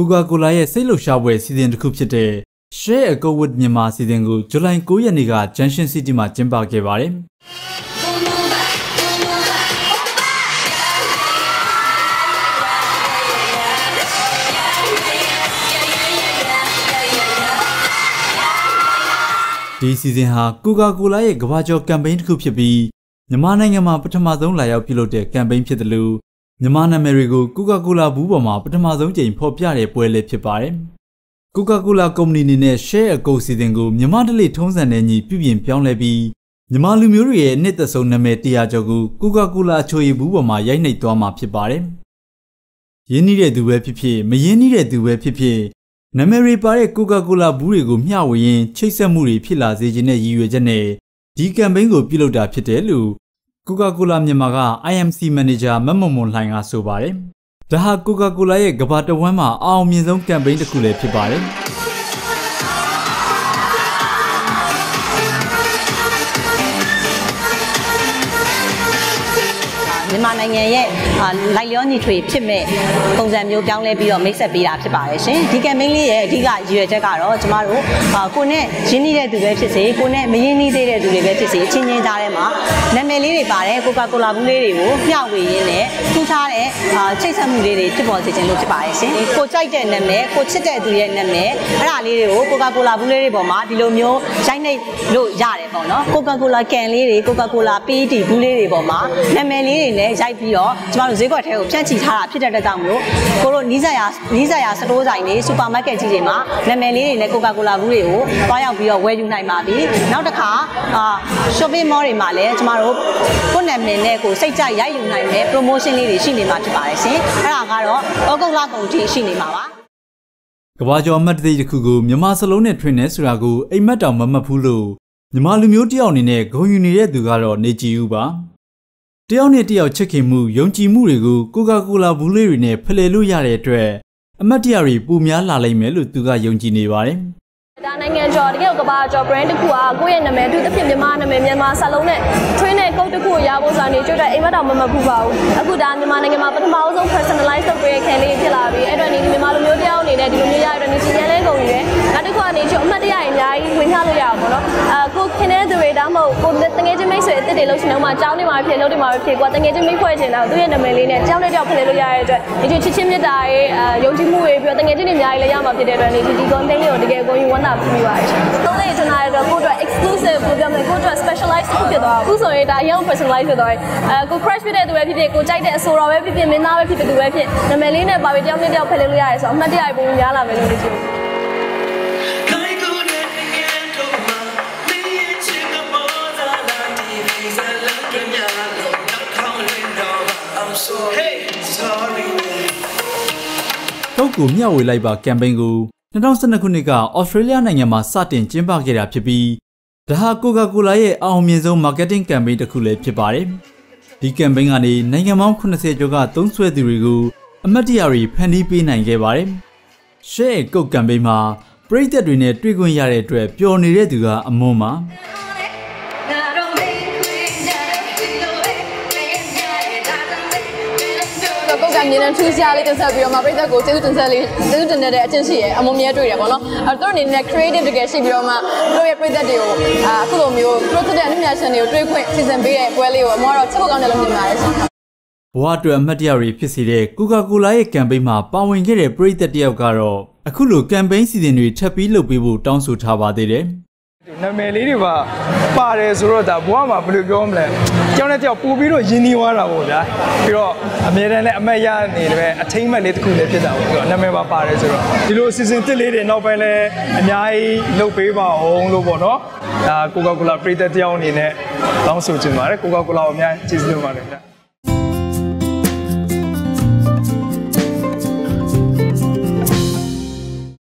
ကိုကာကိုလာရဲ့စိတ်လှုပ်ရှားပွဲစီစဉ်တစ်ခုဖြစ်တဲ့ Share a Go with မြန်မာစီစဉ်ကိုဇူလိုင်9ရက်နေ့က Junction City မှာကျင်းပခဲ့ပါတယ် ဒီစီစဉ်ဟာကိုကာကိုလာရဲ့ကမ္ဘာကျော်ကမ်ပိန်းတစ်ခုဖြစ်ပြီးမြန်မာနိုင်ငံမှာပထမဆုံးလာရောက်ပြုလုပ်တဲ့ကမ်ပိန်းဖြစ်တယ်လို့မြန်မာနာမည်တွေကိုကိုကာကိုလာဘူးပေါ်မှာပထမဆုံးကြိမ်ဖော်ပြတဲ့ပွဲလေးဖြစ်ပါတယ်။ကိုကာကိုလာကုမ္ပဏီအနေနဲ့ share အကုတ်စီစဉ်ကိုမြန်မာတလေထုံးစံတဲ့ညီပြုပြင်ပြောင်းလဲပြီးမြန်မာလူမျိုးတွေရဲ့အနှစ်သက်ဆုံးနာမည်တရားကျော်ကိုကိုကာကိုလာအချိုရည်ဘူးပေါ်မှာရိုက်နှိပ်သွားမှာဖြစ်ပါတယ်။ရင်းနှီးတဲ့သူပဲဖြစ်ဖြစ်မရင်းနှီးတဲ့သူပဲဖြစ်ဖြစ် နာမည်တွေပါတဲ့ကိုကာကိုလာဘူးတွေကိုမျှဝေရင်းချိတ်ဆက်မှုတွေဖြစ်လာစေခြင်းနဲ့ရည်ရွယ်ချက်နဲ့ဒီကမ်ပိန်းကိုပြုလုပ်တာဖြစ်တယ်လို့ကိုကာကိုလာမြန်မာက IMC Manager မမမွန်လှိုင်ကဆိုပါတယ်။ဒါဟာကိုကာကိုလာရဲ့ကမ္ဘာတဝန်းမှာအအောင်မြင်ဆုံးကမ်ပိန်းတစ်ခုလည်းဖြစ်ပါတယ်။ မြန်မာနိုင်ငံရဲ့လိုက်လျောညီထွေဖြစ်မဲ့ပုံစံမျိုးပြောင်းလဲပြီးတော့မိတ်ဆက်ပေးတာဖြစ်ပါတယ်ရှင်ဒီ campaign လေးရဲ့အဓိကရည်ရွယ်ချက်ကတော့ကျမတို့ကိုနဲ့ရင်းနှီးတဲ့သူပဲဖြစ်စေကိုနဲ့မရင်းနှီးသေးတဲ့သူတွေပဲဖြစ်စေအချင်းချင်းကြားထဲမှာနာမည်လေးတွေပါတယ်ကိုကာကိုလာဘူးလေးတွေကိုမျှဝေရင်းနဲ့ထူးခြားတဲ့ချိတ်ဆက်မှုလေးတွေဖြစ်ပေါ်စေခြင်းလို့ဖြစ်ပါတယ်ရှင်ကိုကြိုက်တဲ့နာမည်ကိုချစ်တဲ့သူရဲ့နာမည်အဲ့ဒါလေးတွေကိုကိုကာကိုလာဘူးလေးတွေပေါ်မှာဒီလိုမျိုးရိုက်နှိပ်လို့ရတယ်ပေါ့နော်ကိုကာကိုလာကန်လေးတွေကိုကာကိုလာပီးတီဘူးလေးတွေပေါ်မှာနာမည်လေးတွေနဲ့ရိုက်ပြီးတော့ကျမတို့ဈေးကွက်ထဲကိုဖြန့်ချီထားတာဖြစ်တဲ့အတွက်ကြောင့်မို့ကိုတို့နီးစပ်ရာနီးစပ်ရာစတိုးဆိုင်တွေစူပါမားကတ်ကြီးတွေမှာနာမည်လေးတွေနဲ့ကိုကာကိုလာဘူးတွေကိုတွားရောက်ပြီးတော့ဝယ်ယူနိုင်ပါပြီနောက်တစ်ခါအာ shopping mall တွေမှာလည်းကျမတို့ကိုနာမည်နဲ့ကိုစိတ်ကြရိုက်ယူနိုင်တဲ့ promotion လေးတွေရှိနေမှာဖြစ်ပါတယ်ရှင်အဲ့ဒါကတော့ဩဂုတ်လကုန်ထိရှိနေမှာပါကဘာကျော်အမတ်တိတ်တစ်ခုကိုမြန်မာစလုံးနဲ့ထွင်နေဆိုတာကိုအိမ်မက်တောင်မမှတ်ဘူးလို့မြန်မာလူမျိုးတယောက်အနေနဲ့ဂုဏ်ယူနေတဲ့သူကတော့နေကြည်ဦးပါ တယောက်နဲ့တယောက်ချစ်ခင်မှုယုံကြည်မှုတွေကိုကိုကာကိုလာဘူးလေးတွေနဲ့ဖလှယ်လို့ရတဲ့အတွက်အမတ်တရတွေပူများလာလိမ့်မယ်လို့သူကယုံကြည်နေပါတယ်။ဒါနိုင်ငံကျော်တကယ်ကဘာကျော် brand တစ်ခုကကိုယ့်ရဲ့နာမည်သူတစ်ဖြစ်မြန်မာနာမည်မြန်မာစာလုံးနဲ့ train နဲ့ code တစ်ခုကိုရဖို့ဆိုတာနေကြွတဲ့အိမ်မက်တော်မမပူပါဘူး။အခုဒါမြန်မာနိုင်ငံမှာပထမဆုံး personalize လုပ်ပေးတဲ့ခံလေးဖြစ်လာပြီ။အဲ့တော့နေမြန်မာလူမျိုးတယောက်အနေနဲ့ဒီလိုမျိုးရရတဲ့နေစီရန်လဲကုန်ပြီပဲ။နောက်တစ်ခုကနေကျော်အမှတ်တရအများကြီးဝင်ထားလို့ရအောင်ပေါ့နော်။အာကိုခ င်တဲ့သူတွေဒါမှမဟုတ်ကိုတငယ်ချင်းမိတ်ဆွေအစ်စ်တွေလို့ရှိနေမှာကြောင်းနေမှာဖြစ်လို့ဒီမှာဖြစ်ကွာတငယ်ချင်းမိတ်ဖွဲ့ချင်တာသူ့ရဲ့နာမည်လေးနဲ့ကြောင်းနဲ့ကြောက်ဖလှယ်လို့ရတဲ့အတွက်ဒီချစ်ချင်းမြတ်တာရဲ့အာယုံကြည်မှုတွေပြီးတော့တငယ်ချင်းတွေအများကြီးလည်းရမှာဖြစ်တဲ့အတွက်နေဒီဒီ content လေးကိုတကယ်ကိုရင်ဝမ်းသာပြီးပါတယ်ရှင်။သုံးလေးချင်တာတော့ကိုအတွက် exclusive ကိုပြောမယ်ကိုအတွက် specialized ဖြစ်သွားအခုဆိုရင်ဒါ young personalized ဖြစ်သွားပြီ။အဲကို crush ဖြစ်တဲ့သူပဲဖြစ်ဖြစ်ကိုကြိုက်တဲ့အဆိုတော်ပဲဖြစ်ဖြစ်မင်းသားပဲဖြစ်ဖြစ်သူပဲဖြစ်နာမည်လေးနဲ့ပါပြီးတယောက်နဲ့တယောက်ဖလှယ်လို့ရတယ်ဆိုတော့အမှတ်တရပုံများလာမယ်လို့နေချင် တယ်ထုတ်ကိုမျှဝေလိုက်ပါကမ်ပိန်းကို2012ခုနှစ်ကဩစတြေးလျနိုင်ငံမှာစတင်ကျင်းပခဲ့တာဖြစ်ပြီးဒါဟာကိုကာကိုလာရဲ့အအောင်မြင်ဆုံး marketing campaign တစ်ခုလည်းဖြစ်ပါတယ်။ဒီ campaign ကနေနိုင်ငံပေါင်း80ကျော်ကသုံးစွဲသူတွေကိုအမတ်တရတွေဖန်တီးပေးနိုင်ခဲ့ပါတယ်။ Share ကုတ် campaign မှာပရိသတ်တွေနဲ့တွေ့ခွင့်ရတဲ့အတွက်ပျော်နေတဲ့သူကအမွန်ပါ။ ကမြင်တဲ့ထူးခြားလေးတင်ဆက်ပြီးတော့မှပြည်သက်ကိုကျေးဇူးတင်ဆက်လေးကျေးဇူးတင်တဲ့အချင်းရှိရဲ့အမုံမြဲတွေ့တယ်ပေါ့နော်အဲသူတို့အနေနဲ့ creative တကယ်ရှိပြီးတော့မှသူတို့ရဲ့ပြည်သက်တွေကိုအခုလိုမျိုး pro တဲ့အနည်းငယ်ရှင်တွေကိုတွေးခွင့်စီစဉ်ပေးတဲ့ပွဲလေးကိုအမေကတော့ချက်ဖို့ကောင်းတယ်လို့မြင်ပါတယ်ရှင်ဘဝအတွက်အမှတ်တရတွေဖြစ်စေတဲ့ကိုကာကိုလာရဲ့ကမ်ပိန်းမှာပါဝင်ခဲ့တဲ့ပရိသတ်တယောက်ကတော့အခုလိုကမ်ပိန်းစီစဉ်တွေထပ်ပြီးလုပ်ပေးဖို့တောင်းဆိုထားပါသေးတယ်။ နာမည်လေးတွေပါပါတယ်ဆိုတော့ဒါဘွားမှာဘယ်လိုပြောမလဲကြောင်းနဲ့ကြောက်ပူပြီးတော့ရင်းနှီးသွားတာပေါ့ဗျာပြီးတော့အမြဲတမ်းလည်းအမက်ရနေတယ်အထိမ့်မဲ့လေးတစ်ခုလည်းဖြစ်တာပေါ့ပြီးတော့နာမည်ပါပါတယ်ဆိုတော့ဒီလိုအစီအစဉ်တစ်လေးတွေနောက်ပိုင်းလည်းအများကြီးလုပ်ပေးပါအောင်လို့ပေါ့နော်ဒါကိုကာကိုလာပရိသတ်တယောက်အနေနဲ့တောင်းဆိုချင်ပါတယ်ကိုကာကိုလာကိုအများကြီးကျေးဇူးတင်ပါတယ်ဗျာ